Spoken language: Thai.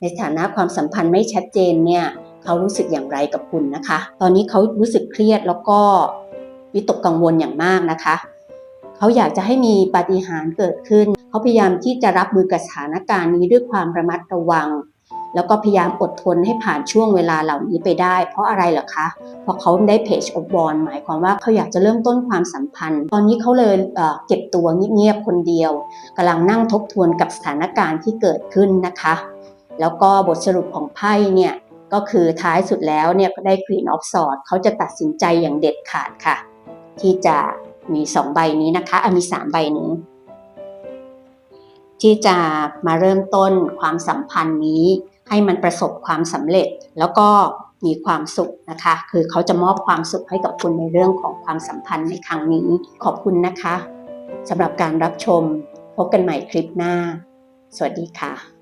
ในฐานะความสัมพันธ์ไม่ชัดเจนเนี่ยเขารู้สึกอย่างไรกับคุณนะคะ ตอนนี้เขารู้สึกเครียดแล้วก็วิตกกังวลอย่างมากนะคะเขาอยากจะให้มีปาฏิหาริย์เกิดขึ้น เขาพยายามที่จะรับมือกับสถานการณ์นี้ด้วยความระมัดระวัง แล้วก็พยายามอดทนให้ผ่านช่วงเวลาเหล่านี้ไปได้ เพราะอะไรเหรอคะเพราะเขาได้เพจอบบอลหมายความว่าเขาอยากจะเริ่มต้นความสัมพันธ์ ตอนนี้เขาเลยเเก็บตัวเงียบๆคนเดียวกำลังนั่งทบทวนกับสถานการณ์ที่เกิดขึ้นนะคะ แล้วก็บทสรุปของไพ่เนี่ยก็คือท้ายสุดแล้วเนี่ยก็ได้ Queen of Swords เขาจะตัดสินใจอย่างเด็ดขาดค่ะ ที่จะมีสองใบนี้นะคะอมีสามใบนี้ ที่จะมาเริ่มต้นความสัมพันธ์นี้ ให้มันประสบความสำเร็จ แล้วก็มีความสุขนะคะ คือเขาจะมอบความสุขให้กับคุณในเรื่องของความสัมพันธ์ในครั้งนี้ ขอบคุณนะคะสำหรับการรับชม พบกันใหม่คลิปหน้า สวัสดีค่ะ